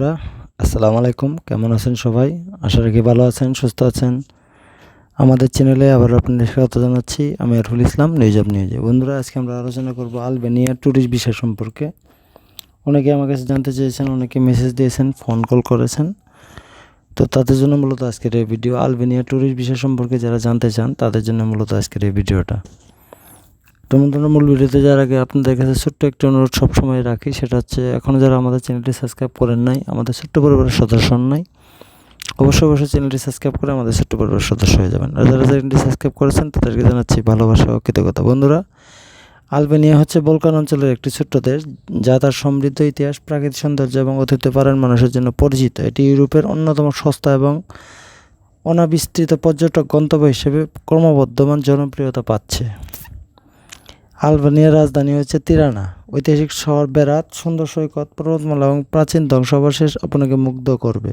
বন্ধুরা, আসসালামু আলাইকুম। কেমন আছেন সবাই? আশা রাখি ভালো আছেন, সুস্থ আছেন। আমাদের চ্যানেলে আবার আপনাদের স্বাগত জানাচ্ছি। আমি আরফুল ইসলাম নিউজ অব নিউজে বন্ধুরা, আজকে আমরা আলোচনা করব আলবেনিয়া ট্যুরিস্ট বিষয় সম্পর্কে। অনেকে আমার কাছে জানতে চেয়েছেন, অনেকে মেসেজ দিয়েছেন ফোন কল করেছেন। তো তাদের জন্য মূলত আজকের এই ভিডিও আলবেনিয়া ট্যুরিস্ট বিষয় সম্পর্কে যারা জানতে চান, তাদের জন্য মূলত আজকের এই ভিডিওটা তো বন্ধুরা মূল ভিডিওতে যাওয়ার আগে আপনাদের কাছে ছোট্ট একটা অনুরোধ সবসময় রাখি। সেটা হচ্ছে এখনও যারা আমাদের চ্যানেলটি সাবস্ক্রাইব করেন নাই, আমাদের ছোট্ট পরিবারের সদস্য নাই, অবশ্যই অবশ্যই চ্যানেলটি সাবস্ক্রাইব করে আমাদের ছোট্ট পরিবারের সদস্য হয়ে যাবেন। আর যারা চ্যানেলটি সাবস্ক্রাইব করেছেন, তাদেরকে জানাচ্ছি ভালোবাসা ও কৃতজ্ঞতা। বন্ধুরা, আলবেনিয়া হচ্ছে বলকান অঞ্চলের একটি ছোট্ট দেশ, যা তার সমৃদ্ধ ইতিহাস, প্রাকৃতিক সৌন্দর্য এবং অতিথ্য পারেন মানুষের জন্য পরিচিত। এটি ইউরোপের অন্যতম সস্তা এবং অনাবিস্তৃত পর্যটক গন্তব্য হিসেবে ক্রমবর্ধমান জনপ্রিয়তা পাচ্ছে। আলবেনিয়ার রাজধানী হচ্ছে তিরানা। ঐতিহাসিক শহর বেরাত, সুন্দর সৈকত পর্বতমালা এবং প্রাচীন ধ্বংসাবশেষ আপনাকে মুগ্ধ করবে।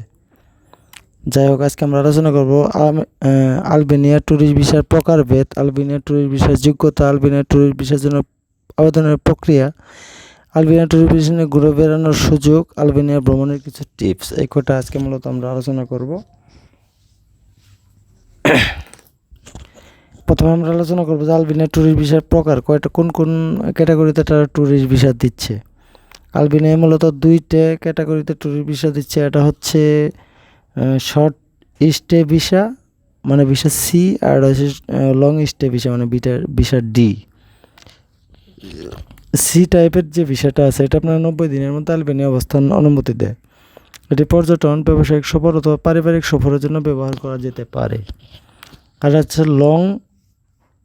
যাই হোক, আজকে আমরা আলোচনা করব আলবেনিয়া ট্যুরিস্ট ভিসার প্রকারভেদ, আলবেনিয়া ট্যুরিস্ট ভিসার যোগ্যতা, আলবেনিয়া ট্যুরিস্ট ভিসার জন্য আবেদনের প্রক্রিয়া, আলবেনিয়া ট্যুরিস্ট ভিসা ঘুরে বেড়ানোর সুযোগ, আলবেনিয়া ভ্রমণের কিছু টিপস এই কটা আজকে মূলত আমরা আলোচনা করব। প্রথমে আমরা আলোচনা করব যে আলবেনিয়া ট্যুরিস্ট ভিসার প্রকার কয়টা, কোন কোন ক্যাটাগরিতে তারা ট্যুরিস্ট ভিসা দিচ্ছে। আলবেনিয়া মূলত দুইটা ক্যাটাগরিতে ট্যুরিস্ট ভিসা দিচ্ছে, এটা হচ্ছে শর্ট স্টে ভিসা মানে ভিসা সি, আর হচ্ছে লং স্টে ভিসা মানে বিটার ভিসা ডি। সি টাইপের যে ভিসাটা আছে, এটা আপনার নব্বই দিনের মধ্যে আলবেনিয়া অবস্থান অনুমতি দেয়। এটি পর্যটন, ব্যবসায়িক সফর অথবা পারিবারিক সফরের জন্য ব্যবহার করা যেতে পারে। আর হচ্ছে long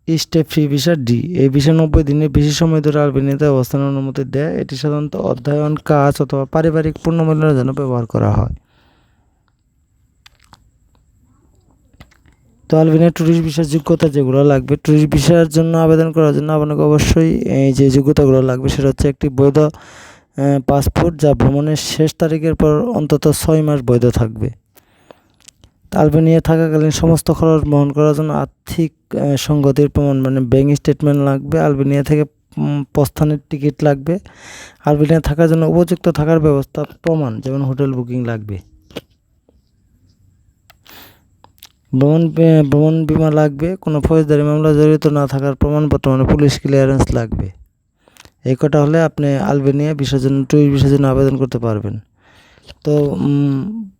stay free visa D. এই ভিসা নব্বই দিনের বেশি সময় ধরে আলবেনিয়াতে অবস্থানের অনুমতি দেয়। এটি সাধারণত অধ্যয়ন, কাজ অথবা পারিবারিক পূর্ণমূল্যের জন্য ব্যবহার করা হয়। তো আলবেনিয়া ট্যুরিস্ট ভিসার যোগ্যতা যেগুলো লাগবে ট্যুরিস্ট ভিসার জন্য আবেদন করার জন্য আপনাকে অবশ্যই এই যে যোগ্যতাগুলো লাগবে সেটা হচ্ছে একটি বৈধ পাসপোর্ট যা ভ্রমণের শেষ তারিখের পর অন্তত ছয় মাস বৈধ থাকবে। আলবেনিয়া থাকাকালীন সমস্ত খরচ বহন করার জন্য আর্থিক সংগতির প্রমাণ মানে ব্যাঙ্ক স্টেটমেন্ট লাগবে, আলবেনিয়া থেকে প্রস্থানের টিকিট লাগবে। আলবেনিয়া থাকার জন্য উপযুক্ত থাকার ব্যবস্থা, প্রমাণ, যেমন হোটেল বুকিং লাগবে। ভ্রমণ ভ্রমণ বিমা লাগবে, কোনো ফৌজদারি মামলা জড়িত না থাকার প্রমাণপত্র মানে পুলিশ ক্লিয়ারেন্স লাগবে। এই কটা হলে আপনি আলবেনিয়া বিষয়ের জন্য জন্য আবেদন করতে পারবেন। তো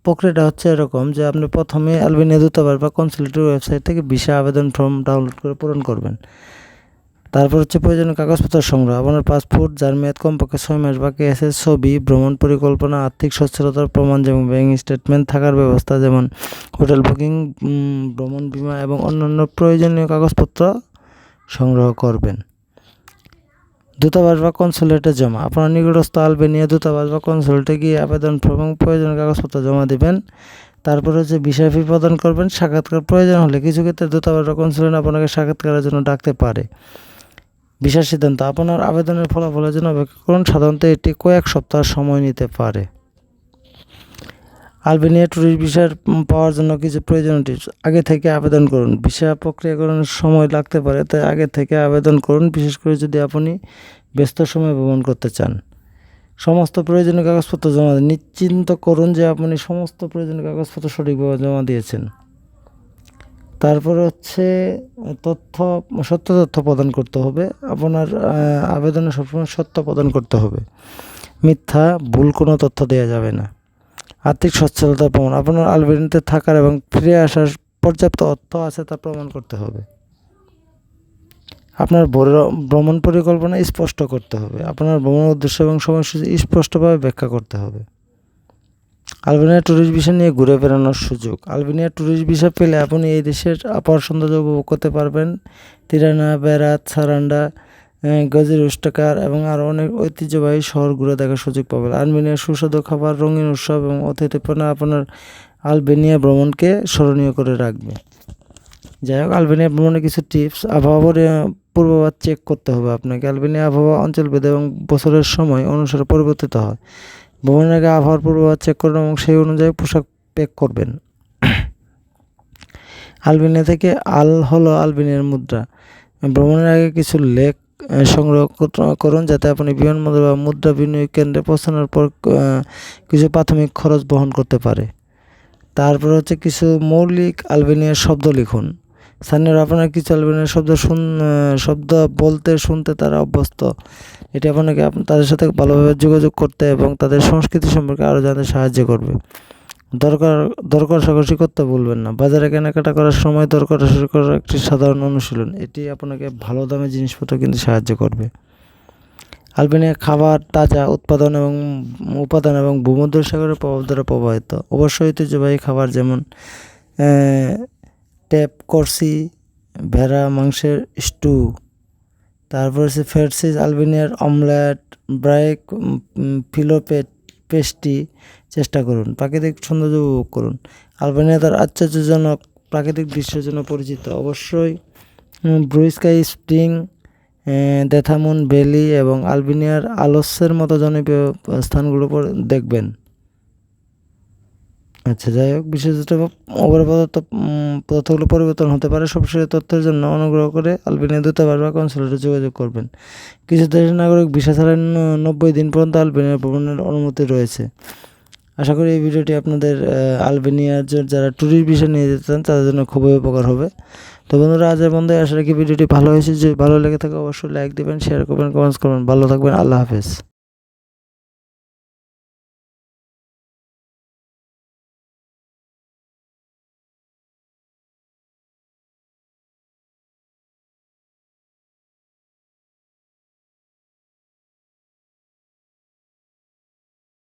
প্রক্রিয়াটা হচ্ছে এরকম যে আপনি প্রথমে আলবেনিয়া দূতাবাস বা কনসুলেটের ওয়েবসাইট থেকে ভিসা আবেদন ফর্ম ডাউনলোড করে পূরণ করবেন। তারপর হচ্ছে প্রয়োজনীয় কাগজপত্র সংগ্রহ, আপনার পাসপোর্ট যার মেয়াদ কমপক্ষে ছয় মাস বাকি আছে ছবি, ভ্রমণ পরিকল্পনা, আর্থিক সচ্ছলতার প্রমাণ যেমন ব্যাঙ্ক স্টেটমেন্ট থাকার ব্যবস্থা যেমন হোটেল বুকিং ভ্রমণ বিমা এবং অন্যান্য প্রয়োজনীয় কাগজপত্র সংগ্রহ করবেন। দূতাবাস বা কনসুলেটে জমা। আপনার নিকটস্থ আলবেনিয়া দূতাবাস বা কনসুলেটে গিয়ে আবেদন এবং প্রয়োজনীয় কাগজপত্র জমা দেবেন। তারপরে হচ্ছে বিষয় ফি প্রদান করবেন। সাক্ষাৎকার প্রয়োজন হলে কিছু ক্ষেত্রে দূতাবাস বা কনসুলেট আপনাকে সাক্ষাৎকারের জন্য ডাকতে পারে। বিশেষ সিদ্ধান্ত, আপনার আবেদনের ফলাফলের জন্য অপেক্ষা করুন। সাধারণত এটি কয়েক সপ্তাহ সময় নিতে পারে। আলবেনিয়া ট্যুরিস্ট ভিসার পাওয়ার জন্য কিছু প্রয়োজনীয় টিপস আগে থেকে আবেদন করুন। ভিসা প্রক্রিয়াকরণের সময় লাগতে পারে, তাই আগে থেকে আবেদন করুন। বিশেষ করে যদি আপনি ব্যস্ত সময় ভ্রমণ করতে চান। সমস্ত প্রয়োজনীয় কাগজপত্র জমা নিশ্চিন্ত করুন যে আপনি সমস্ত প্রয়োজনীয় কাগজপত্র সঠিকভাবে জমা দিয়েছেন। তারপর হচ্ছে, তথ্য, সত্য তথ্য প্রদান করতে হবে। আপনার আবেদনে সবসময় সত্য প্রদান করতে হবে। মিথ্যা, ভুল কোনো তথ্য দেওয়া যাবে না। আর্থিক সচ্ছলতা প্রমাণ। আপনার আলবেনিতে থাকার এবং ফিরে আসার পর্যাপ্ত অর্থ আছে তা প্রমাণ করতে হবে। আপনার ভ্রমণ পরিকল্পনা স্পষ্ট করতে হবে। আপনার ভ্রমণ উদ্দেশ্য এবং সময়সূচি স্পষ্টভাবে ব্যাখ্যা করতে হবে। আলবেনিয়া ট্যুরিস্ট ভিসা নিয়ে ঘুরে বেড়ানোর সুযোগ। আলবেনিয়া ট্যুরিস্ট ভিসা পেলে আপনি এই দেশের আপার সৌন্দর্য উপভোগ করতে পারবেন। তিরানা বেরাত সারান্ডা গজির উষ্টাকার এবং আরও অনেক ঐতিহ্যবাহী শহর ঘুরে দেখার সুযোগ পাবেন। আলবেনিয়ার সুস্বাদু খাবার রঙিন উৎসব এবং অতিথিপনা আপনার আলবেনিয়া ভ্রমণকে স্মরণীয় করে রাখবে। যাই হোক আলবেনিয়া ভ্রমণের কিছু টিপস আবহাওয়ার পূর্বাভাস চেক করতে হবে আপনাকে। আলবেনিয়া আবহাওয়া অঞ্চল ভেদে এবং বছরের সময় অনুসারে পরিবর্তিত হয়। ভ্রমণের আগে আবহাওয়ার পূর্বাভাস চেক করুন এবং সেই অনুযায়ী পোশাক প্যাক করবেন। আলবেনিয়া থেকে আল হলো আলবেনিয়ার মুদ্রা। ভ্রমণের আগে কিছু আহ, সংগ্রহ করুন যাতে আপনি বিমানবন্দর বা মুদ্রা বিনিয়োগ কেন্দ্রে পৌঁছানোর পর কিছু প্রাথমিক খরচ বহন করতে পারে। তারপর হচ্ছে কিছু মৌলিক আলবেনিয়ার শব্দ লিখুন। স্থানীয়রা আপনার কিছু আলবেনিয়ার শব্দ শুন শব্দ বলতে শুনতে তারা অভ্যস্ত। এটি আপনাকে তাদের সাথে ভালোভাবে যোগাযোগ করতে এবং তাদের সংস্কৃতি সম্পর্কে আরও জানতে সাহায্য করবে। দরকার দর কষাকষি করতে বলবেন না। বাজারে কেনাকাটা করার সময় দর কষাকষি করার একটি সাধারণ অনুশীলন। এটি আপনাকে ভালো দামে জিনিসপত্র কিনতে সাহায্য করবে। আলবেনিয়া খাবার, তাজা উৎপাদন এবং উপাদান এবং ভূমধ্যসাগরের প্রভাব দ্বারা প্রভাবিত অবশ্যই ঐতিহ্যবাহী খাবার যেমন ট্যাপ করসি, ভেড়া, মাংসের স্টু, তারপর হচ্ছে ফেরসিস আলবেনিয়ার অমলেট, ব্রাইক ফিলোপেট পেস্টি চেষ্টা করুন, প্রাকৃতিক সৌন্দর্য উপভোগ করুন। আলবেনিয়া তার আশ্চর্যজনক, প্রাকৃতিক দৃশ্যের জন্য পরিচিত। অবশ্যই ব্রুইস্কাই স্প্রিং দেথামুন ভ্যালি এবং আলবেনিয়ার আলস্যের মতো জনপ্রিয় স্থানগুলো দেখবেন। আচ্ছা যাই হোক, বিশেষত অপর পদার্থ পদার্থগুলো পরিবর্তন হতে পারে। সবশেষ তথ্যের জন্য অনুগ্রহ করে আলবেনিয়া দূতাবাস বা কনসুলেটে যোগাযোগ করবেন। কিছু দেশের নাগরিক ভিসা ছাড়া নব্বই দিন পর্যন্ত আলবেনিয়া ভ্রমণের অনুমতি রয়েছে। আশা করি এই ভিডিওটি আপনাদের আলবেনিয়ার যারা ট্যুরিস্ট ভিসা নিয়ে যেতে চান তাদের জন্য খুবই উপকার হবে। তো বন্ধুরা, আজের বন্ধু আশা রাখি ভিডিওটি ভালো হয়েছে। যদি ভালো লেগে থাকে, অবশ্যই লাইক দেবেন শেয়ার করবেন কমেন্টস করবেন। ভালো থাকবেন। আল্লাহ হাফেজ।